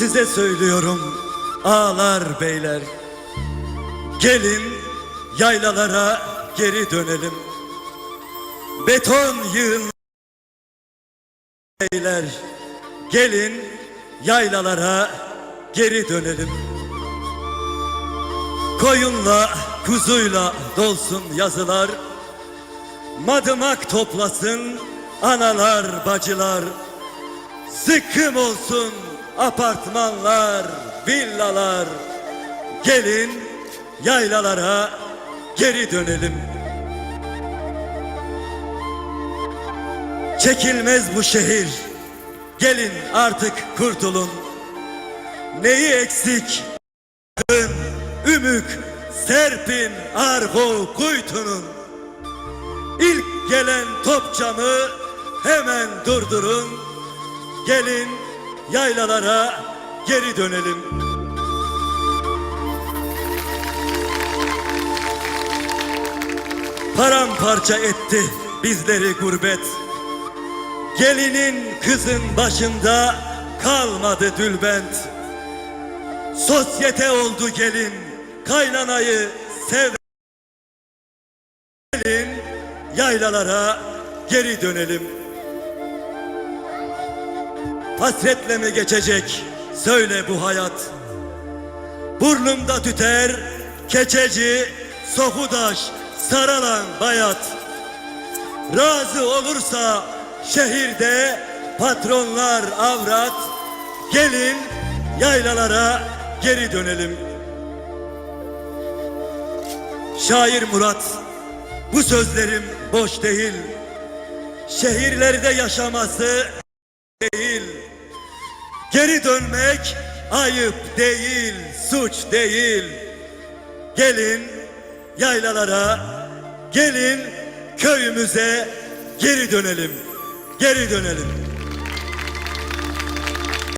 Size söylüyorum ağlar beyler. Gelin yaylalara geri dönelim. Beton yığın beyler. Gelin yaylalara geri dönelim. Koyunla kuzuyla dolsun yazılar. Madımak toplasın analar bacılar. Zıkkım olsun apartmanlar, villalar. Gelin yaylalara geri dönelim. Çekilmez bu şehir. Gelin artık kurtulun. Neyi eksik? Bakın, Ümük, Serpin, Argo, Kuytu'nun. İlk gelen topçamı hemen durdurun. Gelin yaylalara geri dönelim. Paramparça etti bizleri gurbet. Gelinin kızın başında kalmadı dülbent. Sosyete oldu gelin, kaynanayı sev. Gelin yaylalara geri dönelim. Hasretle mi geçecek söyle bu hayat. Burnumda tüter keçeci, sokudaş, saralan bayat. Razı olursa şehirde patronlar avrat. Gelin yaylalara geri dönelim. Şair Murat, bu sözlerim boş değil. Şehirlerde yaşaması değil. Geri dönmek ayıp değil, suç değil. Gelin yaylalara, gelin köyümüze geri dönelim. Geri dönelim.